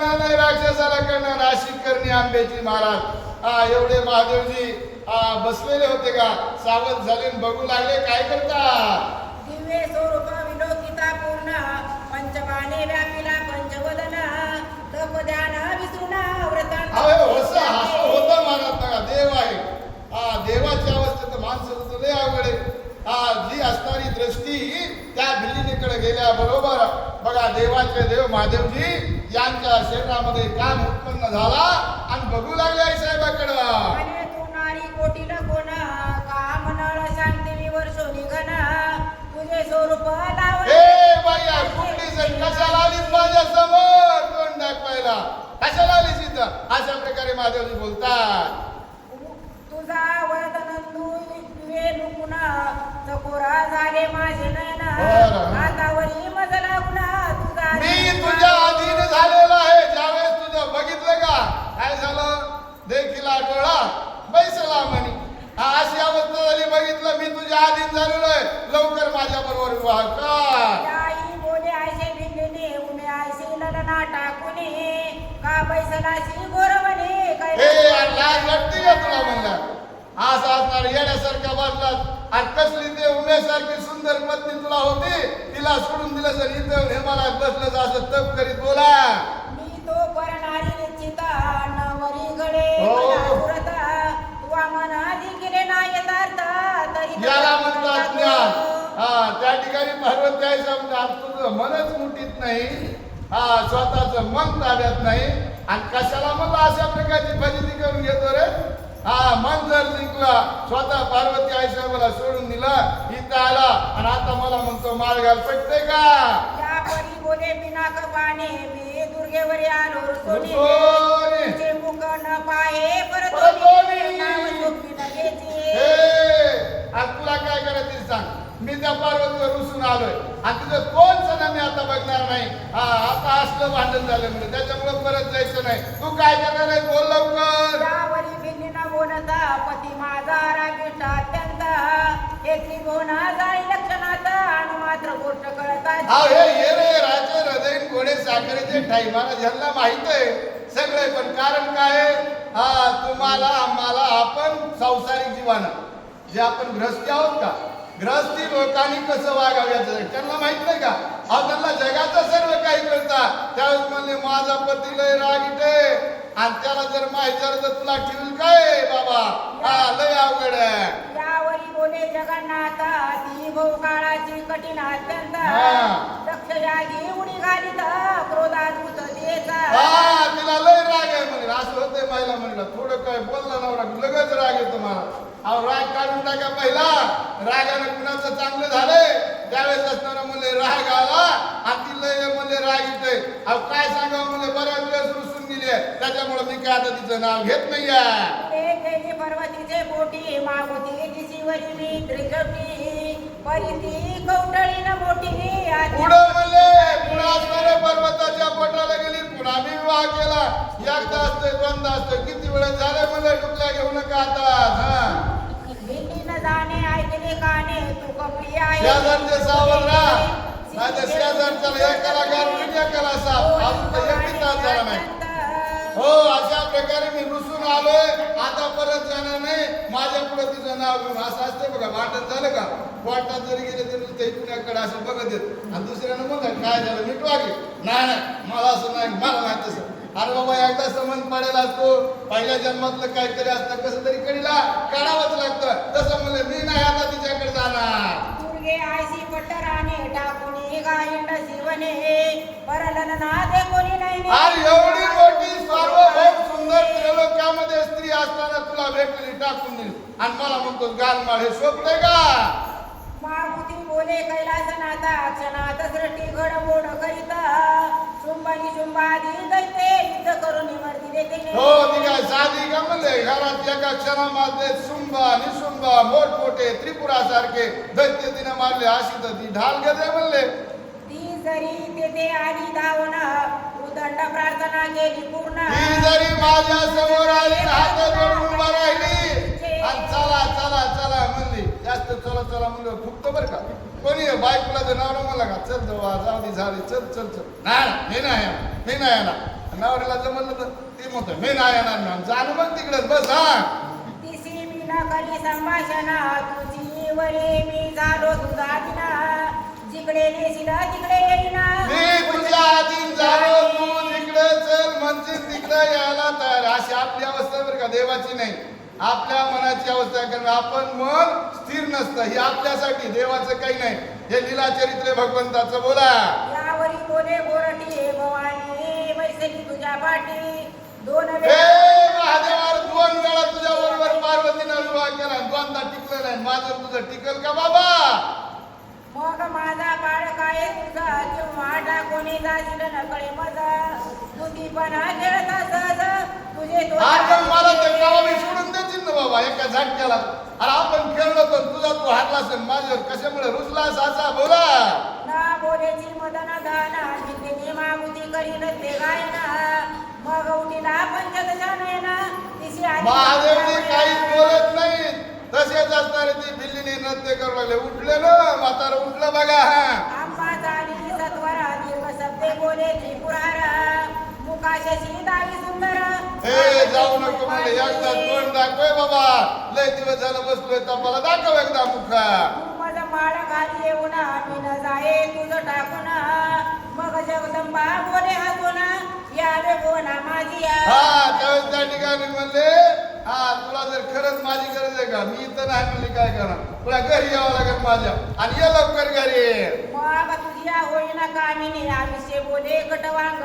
कळणार नाही राक्षसाला कळणार नाशिक करणी आंब्याची महाराज एवढे महादेवजी बसलेले होते का? सावध झाले बघू लागले काय करतात? दिव्य स्वरूप विलोकिता पूर्ण पंचबाणे व्यापिला पंचवदन तप ध्यान विसरून व्रतांत अहो असं असं होतं मानत नका देव आहे. हा देवाच्या अवस्थेत माणसाचं तर लय अवघड आहे. हा जी असणारी दृष्टी त्या भिल्लिनीकडे गेल्या बरोबर. बघा देवाचे देव महादेवजी यांच्या शरीरामध्ये काम उत्पन्न झाला आणि बघू लागले आई साहेबाकडं. कशाला आलीस माझ्यासमोर? तोंड दाखवायला. कशाला आलीस इथं? अशा प्रकारे महादेवजी बोलतात. तुझा वदनंदू वेणुकुण चकोरा झाले माझे नयन. हातावरी तुझ्या अधीन झालेला आहे. ज्यावेळेस तुझं बघितलं का? काय झालं? देखीला डोळा बैसला म्हणे. हा अशी अवस्था झाली बघितलं मी तुझ्या अधीन झालेलो आहे. लवकर माझ्या बरोबर विवाह का हे लाज वाटते का तुला म्हणला? असं असणार येण्यासारख्या बसलात आणि कसली ते उमेसारखी सुंदर पत्नी तुला होती तिला सोडून दिलं सर. इथं हेमाला बसलं असं तप करीत बोला. मी तो करणारी निश्चिता नवरी घडे हो. मला तुवा मना दिखिले ना यथार्थ तरी याला म्हणतात ज्ञान. हा त्या ठिकाणी आहे समजा तुझं मनच मुठीत नाही. हा स्वतःच मन ताब्यात नाही. आणि कशाला म्हणलं अशा प्रकारची फजिती करून घेतो रे? हा मन जर जिंकला. स्वतः पार्वती आई मला सोडून दिला. इथं आला. आणि आता मला म्हणतो माळ घाल पटते का? या परी बोले पिनाक पाने मी दुर्गेवर आलो. सोनी. तुझे मुख न पाहे. आज तुला काय करायचं सांग? मी त्या पार्वतीवर रुसून आलोय. आणि तुझं कोण सण मी आता बघणार नाही? हा आता असलं भांडण झालं म्हणजे त्याच्यामुळे परत जायचं नाही. तू काय करणार आहे? बोल लवकर. जाई लक्षणात आणि मात्र गोष्ट हे रे राजे हृदय घोडे साखरेचे ठाई मला यांना माहीत आहे सगळे पण कारण काय हा तुम्हाला आम्हाला आपण संसारिक जीवन जे आपण ग्रस्ती आहोत का? ग्रस्ती लोकांनी कसं वागावं याचं त्यांना माहीत नाही का? अहो त्यांना जगाचं सर्व काही करता त्यावेळेस म्हणले माझा पती लय रागीट आणि त्याला जर माहिती झालं तुला ठेवील काय बाबा? हा लय अवघड आहे. बोले जगन्नाथ ती भाऊ काळाची कठीण अत्यंत. दक्ष यागी उडी घालीत क्रोधात देचा हा तिला लय राग आहे म्हणे. असं होतंय महिला म्हणलं. थोडं काय बोलला नवरा लगेच राग येतो मला. अहो राग काढून टाका पहिला. रागानं कुणाचं चांगलं झालंय? त्यावेळेस असणारा म्हणले राग आला लय म्हणले राग येतोय. अहो काय सांगावं म्हणले बऱ्याच वेळेस रुसून गेली त्याच्यामुळे मी काय आता तिचं नाव घेत नाहीये. ते केली पर्वतीचे पोटी मागोती दिशीवरी मी त्रिजटी परिती कौटळी न मोठी पर्वताच्या पोटाला गेली पुन्हा मी विवाह केला. एकदा असतोय दोनदा असतोय. किती वेळ झाले म्हणले डुकल्या घेऊ नका आता? हा. भेटी न जाणे ऐकले काने तू कपडी शेजारचे सावध राहा. नाही तर शेजारच्याला एकाला साप एकही तास झाला नाही. हो अशा प्रकारे मी रुसून आलोय. आता परत जाणार नाही. माझ्या पुढे तिचं नाव घेऊन असं असते बघा. भांडण झालं का? कोर्टात जरी गेले तरी नुसतं इकडे असं बघत येत. आणि दुसऱ्यानं मग काय झालं? मिटवा की नाही नाही. मला असं नाही. मला नाही तसं. अरे बाबा एकदा संबंध पडेल असतो. पहिल्या जन्मातलं काहीतरी असतं. कसं तरी कडीला काढावंच लागतं. तसं म्हणलं मी नाही आता तिच्याकडे जाणार. दुर्गे आयसी पट्टराने टाकुनी गायंड शिवने. परलन ना दे कोणी नाही. अरे असताना तुला भेटली टाकून दिली आणि मला म्हणतो गालमाळ हे शोभतंय का? मारुती बोले कैलासनाथा क्षणात सृष्टी घडमोड करीत. शुंभानी शुंभादी दैते युद्ध करून निवर्ती देते हो ती काय साधी का म्हणले घरात एका क्षणामध्ये सुंबा मोठमोठे त्रिपुरासारखे दैत्य तिने मारले. अशी तर ती ढाल घेते म्हणले. ती जरी तेथे आली धावण उदंड प्रार्थना केली पूर्ण. ती जरी माझ्यासमोर आली हात जोडून उभा राहिली आणि चला चला चला म्हणली. जास्त चला चला म्हणलं फुकतो बरं का? कोणी? बायकोला जर नवरा म्हणला का? चल जवळ जाऊ दे झाली चल चल चल. नाही मी नाही मी नाही येणार. नवऱ्याला जमलं तर ते म्हणतो मी नाही येणार ना जाणू मग तिकडेच बस हा. तिसी मी नकली संभाषण तुझी वरे मी झालो तुझा दिना. जिकडे नेशील तिकडे येईना मी तुझ्या आधी झालो तू तिकडे चल म्हणजे तिकडे यायला तयार. अशी आपली अवस्था बरं का देवाची नाही. आपल्या मनाची अवस्था. कारण आपण मन स्थिर नसतं. ही आपल्यासाठी देवाचं काही नाही. हे लीला चरित्र भगवंताचं बोला. यावरी बोले गोरटी भवानी वैसली तुझ्या पाठी. दोन हे महादेवावर दोन वेळा तुझ्या बरोबर पार्वतीनं विवाह केला दोनदा टिकलं नाही. माझं तुझं टिकल का बाबा? मग माझा बाळ काय तुझा किंवा टाकोणी जाशील नकळे मजा. दुधीपणा खेळता सहज तुझे मला गावाने सोडून देतील ना बाबा एका झटक्याला अरे आपण खेळलो तर तुझा तू हारला असेल माझ्यावर कशामुळे रुसला असा बोला. ना बोलेची मदन दाना जिंदगी मागुती करील ते गायना. मग उठीला पंचदशा नयना तिशी महादेवजी तसेच असणारे ती बिल्लीने नृत्य करू लागले. उठले ना म्हातारा उठलं बघा. हा हे जाऊ नको मला एकदा तोंड दाखवय बाबा. लय दिवस झालं बसलोय तपाला दाखव एकदा मुखा. माळ घाली येऊन आम्ही न जाये तुझं टाकून. मग जगदंबा बोले हसून यावे बोना माझी या. हा त्यावेळेस बाबा जर खरंच माझी गरज आहे का? मी इथं नाही म्हणजे काय करणार. तुला घरी यावं लागेल माझ्या. आणि ये लवकर घरी. बाबा तुझ्या होईना कामी नाही आम्ही बोले कटवांग